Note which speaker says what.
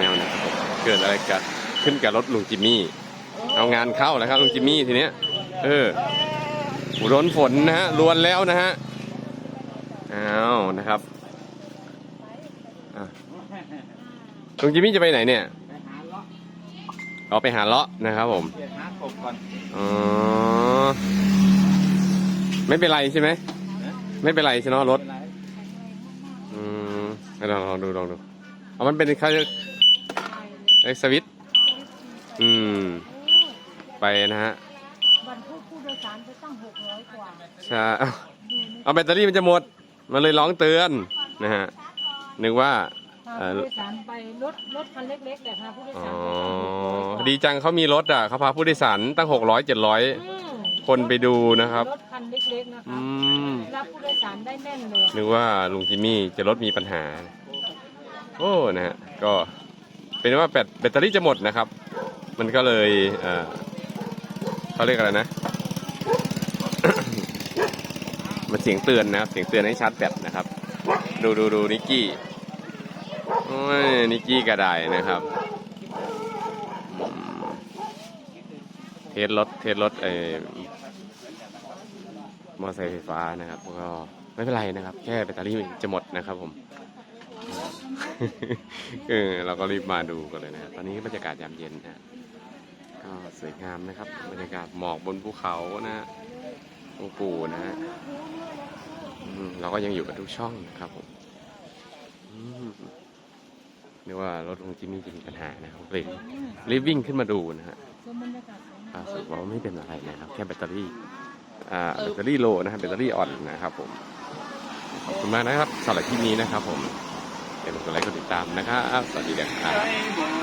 Speaker 1: แนลนะครับผมเกิดอะไรกันขึ้นกับรถลุงจิมมี่ เอางานเข้าแล้วครับลุงจิมมี่ทีเนี้ย เอออุรนฝนนะฮะลวนแล้วนะฮะอ้าวนะครับอะลุงจิมมี่จะไปไหนเนี่ย
Speaker 2: ไปหาเลาะ
Speaker 1: เอาไปหาเลาะนะครับผม
Speaker 2: เดี๋ยวหากบก่อน
Speaker 1: อ๋อไม่เป็นไรใช่ไหมไม่เป็นไรใช่ไหมรถ
Speaker 2: เป็นไร
Speaker 1: อืมให้ลองลองดูลองดูเอามันเป็นเขา เรียกเอ็กสวิตอืม ไปนะฮะ
Speaker 3: บรรทุกผู้โดยสารไปตั้งหกร้อยกว่า
Speaker 1: ใช่เอาเอาแบตเตอรี่มันจะหมด มันเลยร้องเตือนนะฮะ นึกว่า
Speaker 3: พา
Speaker 1: เอ่อ
Speaker 3: ผู้โดยสารไปรถรถคันเล็กๆแต่พาผู้โดย
Speaker 1: อ๋อ
Speaker 3: สารไปตั้งหกร้อยกว่า
Speaker 1: ดีจังเขามีรถอะเขาพาผู้โดยสารตั้งหกร้อยเจ็ดร้อย
Speaker 3: อืม
Speaker 1: คนไปดูนะครับ
Speaker 3: รถคันเล็กๆนะค
Speaker 1: อื
Speaker 3: รับ
Speaker 1: ม
Speaker 3: รับผู้โดยสารได้แน่นเลย
Speaker 1: นึกว่าลุงจิมมี่จะรถมีปัญหา โอ้ นะฮะ ก็ เป็นว่าแบตแบตเตอรี่จะหมดนะครับ มันก็เลยเขาเรียกอะไรนะ มันเสียงเตือนนะครับ เสียงเตือนให้ชาร์จแบตนะครับ ดูดูดูนิกกี้นิกกี้กระไดนะครับ เทสรถเทสรถเออมอเตอร์ไซค์ไฟฟ้านะครับ ก็ไม่เป็นไรนะครับ แค่แบตเตอรี่จะหมดนะครับผม เออเราก็รีบมาดูกันเลยนะตอนนี้บรรยากาศยามเย็นนะก็สวยงามนะครับ บรรยากาศหมอกบนภูเขานะฮะองปู่นะฮะเราก็ยังอยู่กับทุกช่องนะครับผมอืมนึกว่ารถลุงจิมมี่จะมีปัญหานะครับรีบรีบวิ่งขึ้นมาดูนะฮะ
Speaker 3: รากาศสวยงาม
Speaker 1: อ่าสรุปว่าไม่เป็นอะไรนะครับ แค่แบตเตอรี่อ่าแบตเตอรี่โลนะครับแบตเตอรี่อ่อนนะครับผมขอบคุณมากนะครับสำหรับคลิปนี้นะครับผม เดี๋ยวกดไลค์กดติดตามนะครับสวัสดีครับ